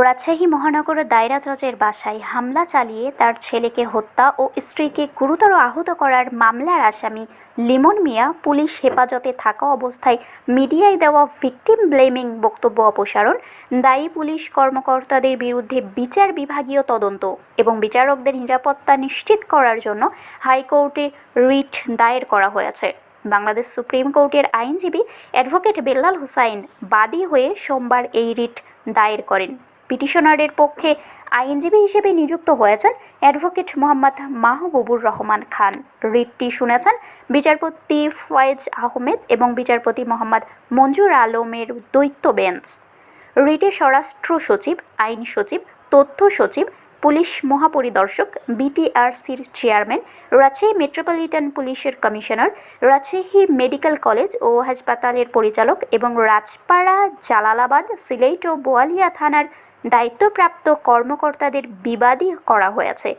রাজশাহী মহানগর দায়রা জজের বাসায় হামলা চালিয়ে তার ছেলেকে হত্যা ও স্ত্রীকে গুরুতর আহত করার মামলার আসামি লিমন মিয়া পুলিশ হেফাজতে থাকা অবস্থায় মিডিয়ায় দেওয়া ভিকটিম ব্লেমিং বক্তব্য অপসারণ, দায়ী পুলিশ কর্মকর্তাদের বিরুদ্ধে বিচার বিভাগীয় তদন্ত এবং বিচারকদের নিরাপত্তা নিশ্চিত করার জন্য হাইকোর্টে রিট দায়ের করা হয়েছে। বাংলাদেশ সুপ্রিম কোর্টের আইনজীবী অ্যাডভোকেট বেল্লাল হুসাইন বাদী হয়ে সোমবার এই রিট দায়ের করেন। পিটিশনারের পক্ষে আইনজীবী হিসেবে নিযুক্ত হয়েছেন অ্যাডভোকেট মোহাম্মদ মাহবুবুর রহমান খান। রিটটি শুনেছেন বিচারপতি ফয়েজ আহমেদ এবং বিচারপতি মোহাম্মদ মঞ্জুর আলমের দ্বৈত বেঞ্চ। রিটে স্বরাষ্ট্র সচিব, আইন সচিব, তথ্য সচিব, পুলিশ মহাপরিদর্শক, বিটিআরসির চেয়ারম্যান, রাজশাহী মেট্রোপলিটন পুলিশের কমিশনার, রাজশাহী মেডিকেল কলেজ ও হাসপাতালের পরিচালক এবং রাজপাড়া জালালাবাদ সিলেট ও বোয়ালিয়া থানার দায়িত্বপ্রাপ্ত কর্মকর্তাদের বিবাদী করা হয়েছে।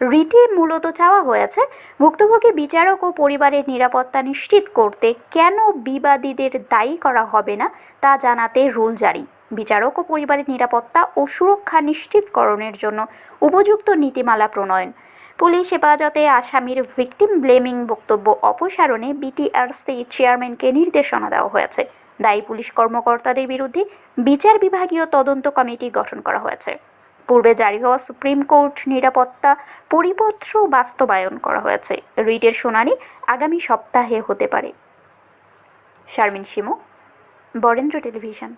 রিটে মূলত চাওয়া হয়েছে ভুক্তভোগী বিচারক ও পরিবারের নিরাপত্তা নিশ্চিত করতে কেন বিবাদীদের দায়ী করা হবে না তা জানাতে রুল জারি। বিচারক ও পরিবারের নিরাপত্তা ও সুরক্ষা নিশ্চিতকরণের জন্য উপযুক্ত নীতিমালা প্রণয়ন। পুলিশ হেফাজতে আসামির ভিকটিম ব্লেমিং বক্তব্য অপসারণে বিটিআরসি চেয়ারম্যানকে নির্দেশনা দেওয়া হয়েছে। দায়ী পুলিশ কর্মকর্তাদের বিরুদ্ধে বিচার বিভাগীয় তদন্ত কমিটি গঠন করা হয়েছে। পূর্বে জারি হওয়া সুপ্রিম কোর্ট নিরাপত্তা পরিপত্র বাস্তবায়ন করা হয়েছে। রিটের শুনানি আগামী সপ্তাহে হতে পারে। শারমিন শিমু, বরেন্দ্র টেলিভিশন।